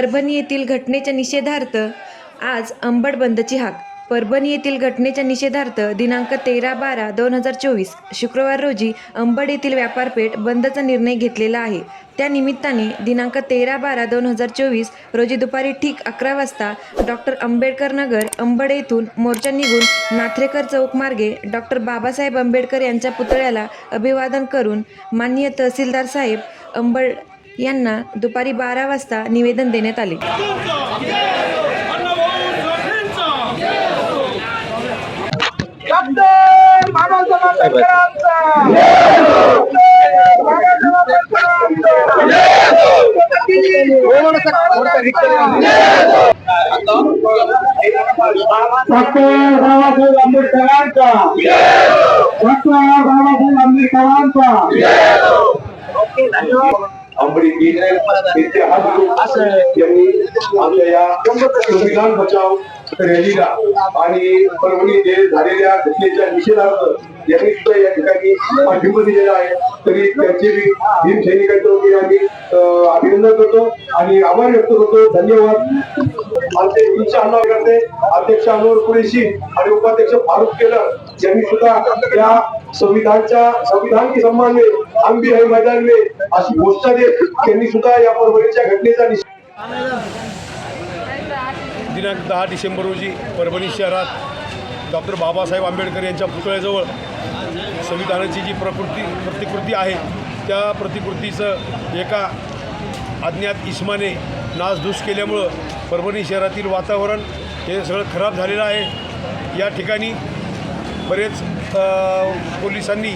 परभणी येथील घटनेच्या निषेधार्थ आज अंबड बंदची हाक. परभणी येथील घटनेच्या निषेधार्थ दिनांक तेरा बारा दोन हजार चोवीस शुक्रवार रोजी अंबड येथील व्यापारपेठ बंदचा निर्णय घेतलेला आहे. त्या निमित्ताने दिनांक तेरा बारा दोन हजार चोवीस रोजी दुपारी ठीक अकरा वाजता डॉक्टर आंबेडकर नगर अंबड येथून मोर्चा निघून नाथरेकर चौक मार्गे डॉक्टर बाबासाहेब आंबेडकर यांच्या पुतळ्याला अभिवादन करून माननीय तहसीलदार साहेब अंबड यांना दुपारी बारा वाजता निवेदन देण्यात आले. आंबेडकरांचा आंबेडकरांचा. डॉक्टर बाबासाहेब आंबेडकरांचा. अंबडी इतिहास यांनी आमच्या या संविधान बचाव रॅलीला आणि परभणी जे झालेल्या घटनेच्या निषेधार्थ यांनी सुद्धा या ठिकाणी पाठिंबा दिलेला आहे तरी त्यांचे बी भीम सैनिकांच्या वतीने आम्ही अभिनंदन करतो आणि आभार व्यक्त करतो. धन्यवाद. आमचे उच्च अण्णा करते अध्यक्ष अनवर कुरेशी आणि उपाध्यक्ष फारुख केलर यांनी सुद्धा या संविधानच्या संविधान की सम्मान में हम भी है मैदान में अशी घोषणा देत त्यांनी सुद्धा या परभणीच्या घटनेचा दिनांक दहा डिसेंबर रोजी परभणी शहरात डॉक्टर बाबासाहेब आंबेडकर यांच्या पुतळ्याजवळ संविधानाची जी प्रकृती प्रतिकृती आहे त्या प्रतिकृतीचं एका अज्ञात इस्माने नासधूस केल्यामुळं परभणी शहरातील वातावरण हे सगळं खराब झालेलं आहे. या ठिकाणी बरेच पोलिसांनी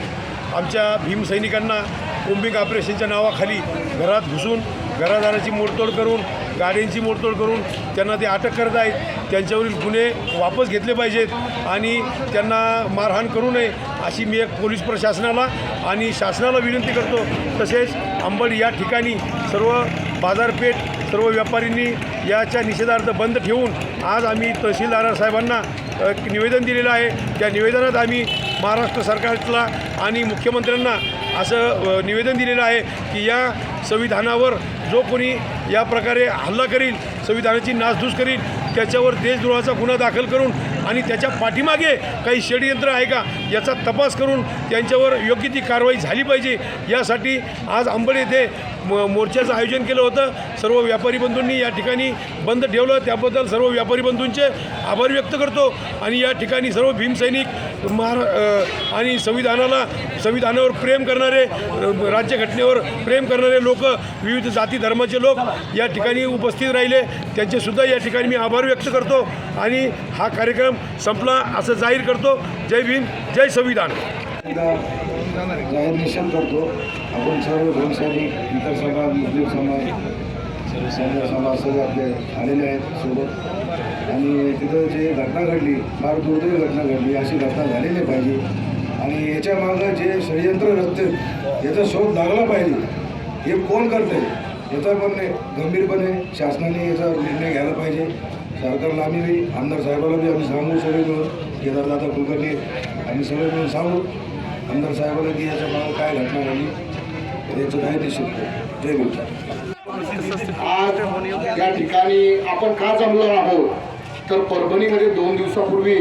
आमच्या भीमसैनिकांना कोम्बिंग ऑपरेशनच्या नावाखाली घरात घुसून घरादाराची मोडतोड करून गाड्यांची मोडतोड करून त्यांना ते अटक करत आहेत. त्यांच्यावरील गुन्हे वापस घेतले पाहिजेत आणि त्यांना मारहाण करू नये अशी मी एक पोलीस प्रशासनाला आणि शासनाला विनंती करतो. तसेच अंबड या ठिकाणी सर्व बाजारपेठ सर्व व्यापाऱ्यांनी याच्या निषेधार्थ बंद ठेवून आज आम्ही तहसीलदार साहेबांना निवेदन दिलेलं आहे. त्या निवेदनात आम्ही महाराष्ट्र सरकारला आणि मुख्यमंत्र्यांना असं निवेदन दिलेलं आहे की या संविधानावर जो कोणी या प्रकारे हल्ला करील संविधानाची नासधूस करील त्याच्यावर देशद्रोहाचा गुन्हा दाखल करून आणि त्याच्या पाठीमागे काही षडयंत्र आहे का याचा तपास करून त्यांच्यावर योग्य ती कारवाई झाली पाहिजे. यासाठी आज अंबड येथे म मोर्चाचं आयोजन केलं होतं. सर्व व्यापारी बंधूंनी या ठिकाणी बंद ठेवलं. त्याबद्दल सर्व व्यापारी बंधूंचे आभार व्यक्त करतो आणि या ठिकाणी सर्व भीमसैनिक महारा आणि संविधानाला संविधानावर प्रेम करणारे राज्यघटनेवर प्रेम करणारे लोक विविध जाती धर्माचे लोक या ठिकाणी उपस्थित राहिले. त्यांचेसुद्धा या ठिकाणी मी आभार व्यक्त करतो. आणि हा कार्यक्रम संपला असं जाहीर करतो. जय भीम जय संविधान. जाहीर निषेध करतो. आपण सर्व भीमसैनिक इतर समाज मुस्लिम समाज सर्व समाज सगळे आपले आलेले आहेत सोबत. आणि तिथं जे घटना घडली फार दुर्दैवी घटना घडली अशी घटना झालेली पाहिजे. आणि याच्या मागं जे षडयंत्र रचते याचा शोध लागला पाहिजे. हे कोण करते याचा पण गंभीरपणे शासनाने याचा निर्णय घ्यायला पाहिजे. सरकारला आम्ही बी आमदार साहेबाला बी आम्ही सांगू सगळे मिळून केदारदादा कुलकर्णी आम्ही सगळे मिळून सांगू आमदार साहेबाला की याच्या मागं काय घटना घडली याचं काय निश्चित जय भीम आज या ठिकाणी आपण का जमलो आहोत? तर परभणीमध्ये दोन दिवसापूर्वी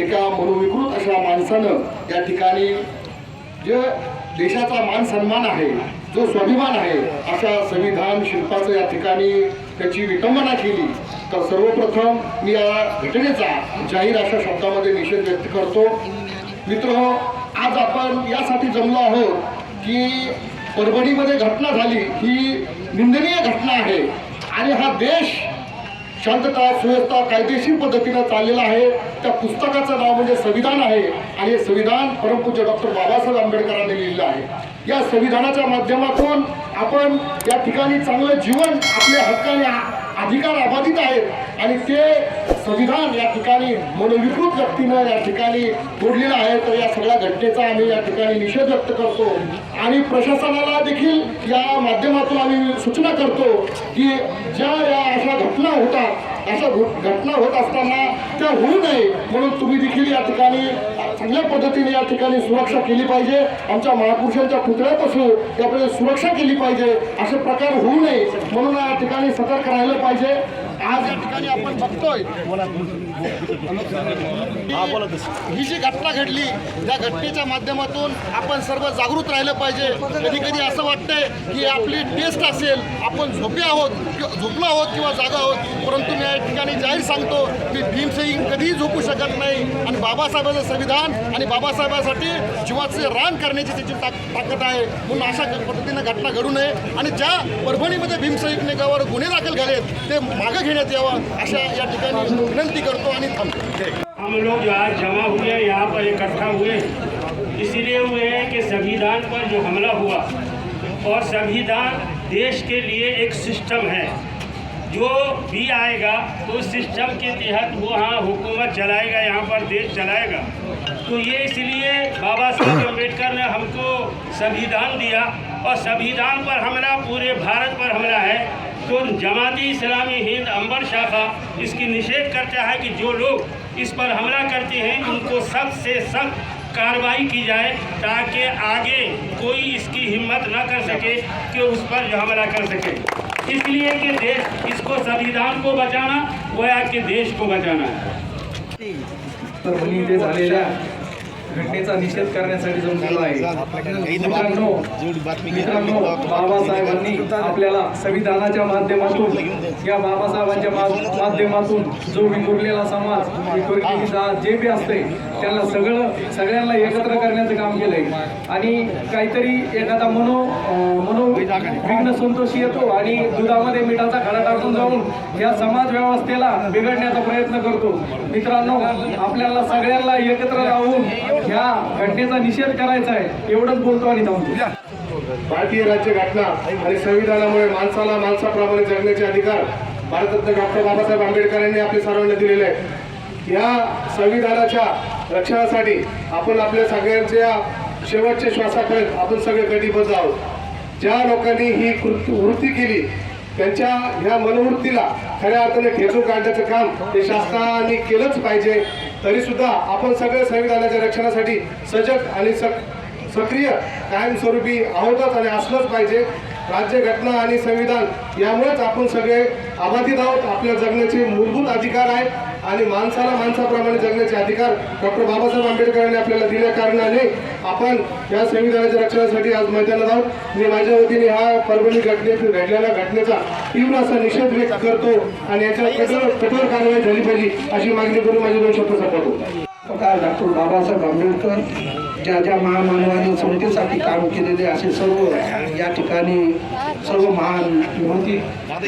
एका मनोविकृत अशा माणसानं या ठिकाणी जे देशाचा मान सन्मान आहे जो स्वाभिमान आहे अशा संविधान शिल्पाचं या ठिकाणी त्याची विटंबना केली. तर सर्वप्रथम मी या घटनेचा जाहीर अशा शब्दामध्ये निषेध व्यक्त करतो. मित्र हो, आज आपण यासाठी जमलो आहोत की परभणीमध्ये घटना झाली. ही निंदनीय घटना आहे. आणि हा देश शांतता सुव्यवस्था कायदेशीर पद्धतीनं चाललेला आहे. त्या पुस्तकाचं नाव म्हणजे संविधान आहे. आणि हे संविधान परमपूज्य डॉक्टर बाबासाहेब आंबेडकरांनी लिहिलं आहे. या संविधानाच्या माध्यमातून आपण या ठिकाणी चांगलं जीवन आपल्या हक्काने अधिकार अबाधित आहेत. आणि ते संविधान या ठिकाणी मनोविकृत व्यक्तीनं या ठिकाणी तोडलेलं आहे. तर या सगळ्या घटनेचा आम्ही या ठिकाणी निषेध व्यक्त करतो. आणि प्रशासनाला देखील या माध्यमातून आम्ही सूचना करतो की ज्या या अशा घटना होतात अशा घटना होत असताना त्या होऊ नये. म्हणून तुम्ही देखील या ठिकाणी चांगल्या पद्धतीने या ठिकाणी सुरक्षा केली पाहिजे. आमच्या महापुरुषांच्या पुतळ्यापासून त्यामध्ये सुरक्षा केली पाहिजे. असे प्रकार होऊ नये म्हणून या ठिकाणी सतर्क राहिलं पाहिजे. आज या ठिकाणी आपण बघतोय. ही जी घटना घडली त्या घटनेच्या माध्यमातून आपण सर्व जागृत राहिलं पाहिजे. कधी कधी असं वाटतंय की आपली टेस्ट असेल आपण झोपे आहोत किंवा झोपलो आहोत किंवा जागा आहोत. परंतु मी या ठिकाणी जाहीर सांगतो की भीमसिंग कधीही झोपू शकत नाही. आणि बाबासाहेबांचं संविधान आणि बाबासाहेबांसाठी जीवाचे रान करण्याची त्याची ताक ताकद आहे. म्हणून अशा पद्धतीनं घटना घडू नये. आणि ज्या परभणीमध्ये भीमसैनिकावर गुन्हे दाखल झालेत ते मागं घेण्यात यावं अशा या ठिकाणी विनंती करतो आणि थांबतो हम लोग जो आज जमा हुए हैं, यहाँ पर इकट्ठा हुए इसीलिए हुए हैं कि संविधान पर जो हमला हुआ और संविधान देश के लिए एक सिस्टम है। जो भी आएगा तो सिस्टम के तहत वो हाँ हुकूमत चलाएगा यहाँ पर देश चलाएगा। तो ये इसलिए बाबा साहब अंबेडकर ने हमको संविधान दिया और संविधान पर हमला पूरे भारत पर हमला है। तो जमाती इस्लामी हिंद अंबर शाखा इसकी निषेध करता है कि जो लोग इस पर हमला करते हैं, उनको सख्त से सख्त कार्रवाई की जाए ताकि आगे कोई इसकी हिम्मत न कर सके कि उस पर जो हमला कर सके। इसलिए कि देश, इसको संविधान को बचाना वो है कि देश को बचाना। है इथे झालेल्या घटनेचा निषेध करण्यासाठी जमलेला आहे मित्रांनो मित्रांनो बाबासाहेबांनी आपल्याला संविधानाच्या माध्यमातून या बाबासाहेबांच्या माध्यमातून जो विखुरलेला समाज विखुरलेली जात जे बी असते त्यांना सगळं सगळ्यांना एकत्र करण्याचं काम केलंय. आणि काहीतरी एखादा मनो मनो विघ्न संतोषी येतो आणि दुधामध्ये मिठाचा खडा टाकून जाऊन या समाज व्यवस्थेला बिघडण्याचा प्रयत्न करतो. मित्रांनो आपल्याला सगळ्यांना एकत्र राहून ह्या घटनेचा निषेध करायचा आहे एवढंच बोलतो आणि थांबतो. भारतीय राज्य घटना आणि संविधानामुळे माणसाला माणसाप्रमाणे जगण्याचे अधिकार भारतरत्न डॉक्टर बाबासाहेब आंबेडकर यांनी आपल्या सर्वांना दिलेले आहे या संविधानाच्या रक्षणासाठी आपण आपल्या सगळ्यांच्या शेवटच्या श्वासापर्यंत आपण सगळे कटिबद्ध आहोत. ज्या लोकांनी ही कृती वृत्ती केली त्यांच्या ह्या मनोवृत्तीला खऱ्या अर्थाने ठेचून काढण्याचं काम हे शासनाने केलंच पाहिजे. तरी सुद्धा आपण सगळे संविधानाच्या रक्षणासाठी सजग आणि सक सक्रिय कायमस्वरूपी आहोतच आणि असलंच पाहिजे. राज्य घटना आणि संविधान यामुळेच आपण सगळे अबाधित आहोत. आपल्या जगण्याचे मूलभूत अधिकार आहेत. आणि माणसाला माणसाप्रमाणे जगण्याचे अधिकार डॉक्टर बाबासाहेब आंबेडकरांनी आपल्याला दिल्या कारणाने आपण या संविधानाच्या रक्षणासाठी आज मैदानात आहोत. मी माझ्या वतीने हा परभणी घटनेत घडलेल्या घटनेचा तीव्र असा निषेध व्यक्त करतो आणि याच्यावर कठोर कठोर कारवाई झाली पाहिजे अशी मागणी करून माझे दोन शब्द संपवतो. प्रकार डॉक्टर बाबासाहेब आंबेडकर ज्या ज्या महामानवांनी समतेसाठी काम केलेले असे सर्व या ठिकाणी सर्व महान विभूती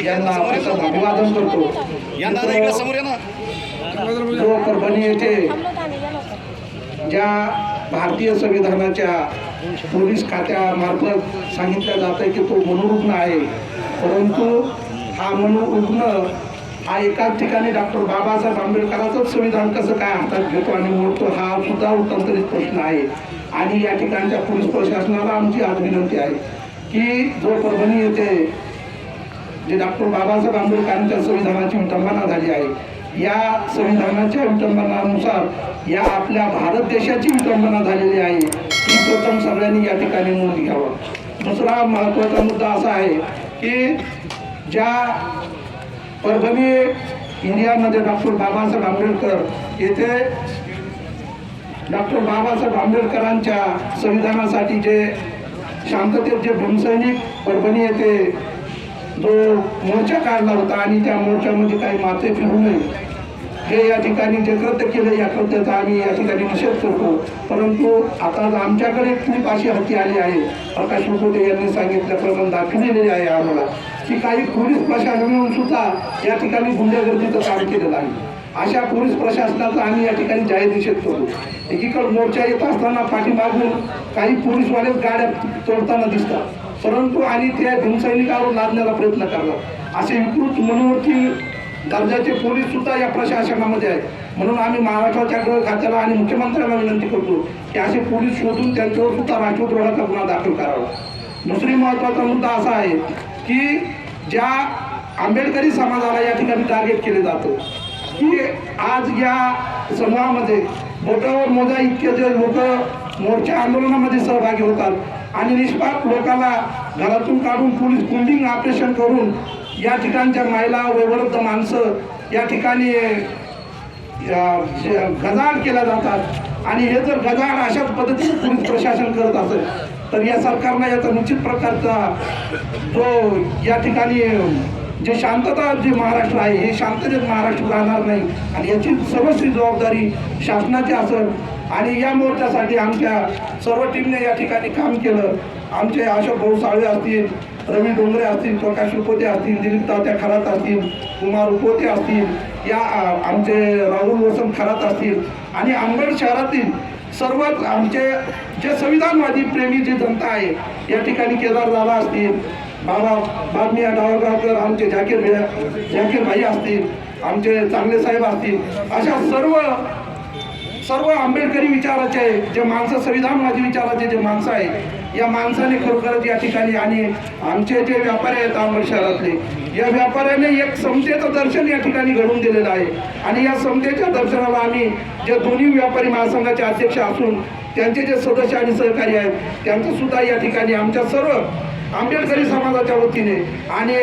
यांना प्रथम अभिवादन करतो. जो परभणी येथे ज्या भारतीय संविधानाच्या पोलीस खात्यामार्फत सांगितलं जातं की तो मनोरुग्ण आहे. परंतु हा मनोरुग्ण हा एकाच ठिकाणी डॉक्टर बाबासाहेब आंबेडकरांचंच संविधान कसं काय हातात घेतो आणि मोडतो हा सुद्धा उत्तंतरित प्रश्न आहे. आणि या ठिकाणच्या पोलीस प्रशासनाला आमची आज विनंती आहे की जो परभणी येथे जे डॉक्टर बाबासाहेब आंबेडकरांच्या संविधानाची विटंबना झाली आहे या संविधानाच्या विटंबनानुसार या आपल्या भारत देशाची विटंबना झालेली आहे. ती प्रथम सगळ्यांनी या ठिकाणी नोंद घ्यावं. दुसरा महत्त्वाचा मुद्दा असा आहे की ज्या परभणी इंडियामध्ये डॉक्टर बाबासाहेब आंबेडकर येथे डॉक्टर बाबासाहेब आंबेडकरांच्या संविधानासाठी जे शांततेत जे भूमसैनिक परभणी येथे जो मोर्चा काढला होता आणि त्या मोर्चामध्ये काही माते फिरू नये हे या ठिकाणी जे कृत्य केलं या कृत्याचा आम्ही या ठिकाणी निषेध करतो. परंतु आता आमच्याकडे खूप अशी हत्ती आली आहे. प्रकाश मुखोटे यांनी सांगितल्याप्रमाणे दाखवलेली आहे आम्हाला की काही पोलीस प्रशासनाने सुद्धा या ठिकाणी गुंडेगर्दीचं काम केलेलं आहे. अशा पोलीस प्रशासनाचा आम्ही या ठिकाणी जाहीर निषेध करतो. एकीकडे मोर्चा येत असताना पाठीमागून काही पोलीसवालेच गाड्या तोडताना दिसतात. परंतु आणि त्या भीमसैनिकावर लादण्याचा प्रयत्न करतात. असे विकृत मनोवृत्ती दर्जाचे पोलीस सुद्धा या प्रशासनामध्ये आहेत. म्हणून आम्ही महाराष्ट्राच्या गृह खात्याला आणि मुख्यमंत्र्यांना विनंती करतो की असे पोलीस शोधून त्यांच्यावर सुद्धा राष्ट्रद्रोहाचा गुन्हा दाखल करावा. दुसरी महत्त्वाचा मुद्दा असा आहे की ज्या आंबेडकरी समाजाला या ठिकाणी टार्गेट केले जातं की आज या समूहामध्ये बोटावर मोजा इतके जे लोक मोर्चा आंदोलनामध्ये सहभागी होतात आणि निष्पाप लोकांना घरातून काढून पोलीस बिल्डिंग ऑपरेशन करून या ठिकाणच्या महिला वयोवृद्ध माणसं या ठिकाणी या- गजाड केल्या जातात. आणि हे जर गजाड अशाच पद्धतीने पोलीस प्रशासन करत असेल तर या सरकारनं याचा निश्चित प्रकारचा जो या ठिकाणी जे शांतता जे महाराष्ट्र आहे हे शांततेत महाराष्ट्र राहणार नाही. आणि याची सर्वस्वी जबाबदारी शासनाची असेल. आणि या मोर्चासाठी आमच्या सर्व टीमने या ठिकाणी काम केलं. आमचे अशोक भाऊ साळवे असतील रवी डोंगरे असतील प्रकाश उपोते असतील दिलीप तात्या खरात असतील कुमार उपोते असतील या आमचे राहुल वसंत खरात असतील आणि आंबेड शहरातील सर्वच आमचे जे संविधानवादी प्रेमी जी जनता आहे या ठिकाणी केदार दादा असतील बाबा बाबमिया डावरगावकर आमचे झाकीर भैया झाकीर भाई असतील आमचे चांगले साहेब असतील अशा सर्व सर्व आंबेडकरी विचाराचे जे माणसं संविधानवादी विचाराचे जे माणसं आहेत या माणसाने खरोखरच या ठिकाणी आणि आमचे जे व्यापारी आहेत अंबड शहरातले या व्यापाऱ्याने एक समतेचं दर्शन या ठिकाणी घडवून दिलेलं आहे. आणि या समतेच्या दर्शनाला आम्ही जे दोन्ही व्यापारी महासंघाचे अध्यक्ष असून त्यांचे जे सदस्य आणि सहकारी आहेत त्यांचं सुद्धा या ठिकाणी आमच्या सर्व आंबेडकरी समाजाच्या वतीने आणि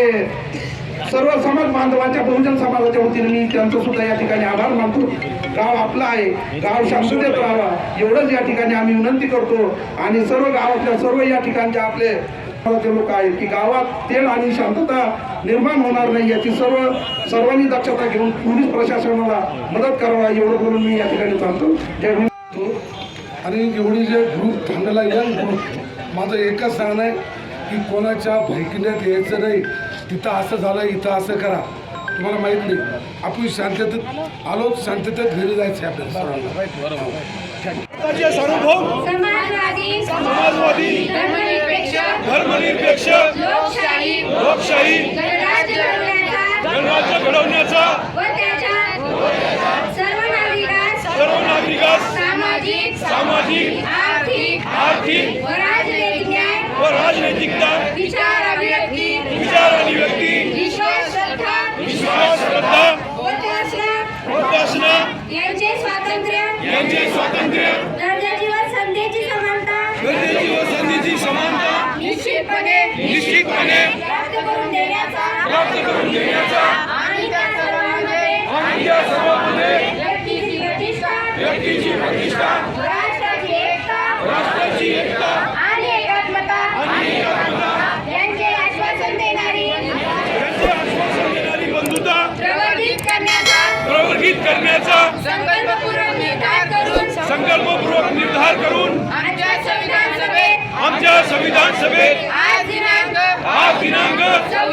सर्व समाज बांधवांच्या बहुजन समाजाच्या वतीने मी त्यांचं सुद्धा या ठिकाणी आभार मानतो. गाव आपलं आहे. गाव शांततेत राहावा एवढंच या ठिकाणी आम्ही विनंती करतो. आणि सर्व गावातल्या सर्व या ठिकाणचे आपले लोक आहेत की गावात तेल आणि शांतता निर्माण होणार नाही याची सर्व सर्वांनी दक्षता घेऊन पोलीस प्रशासनाला मदत करावा एवढं बोलून मी या ठिकाणी चालतो जय आणि एवढी जे ग्रुप थांबलेला यंग ग्रुप माझं एकच सांगणं आहे की कोणाच्या भैकिण्यात यायचं नाही. तिथं असं झालं इथं असं करा. तुम्हाला माहीत नाही. आपण शांततेत आलो शांततेत घरी जायचं आहे आपल्याला राज्य सार्वभौम समाजवादी समाजवादी धर्मनिरपेक्ष धर्मनिरपेक्ष लोकशाही लोकशाही गणराज्य घडवण्याचा सर्व नागरिकांस सर्व नागरिकास सामाजिक सामाजिक आर्थिक आर्थिक स्वातंत्र्य यांचे स्वातंत्र्य. दर्जाची व संधीची समानता. गरजेची व संधीची समानता. निश्चितपणे. निश्चितपणे. प्राप्त करून देण्याचा. प्राप्त करून देण्याचा. आमच्या संविधान सभेत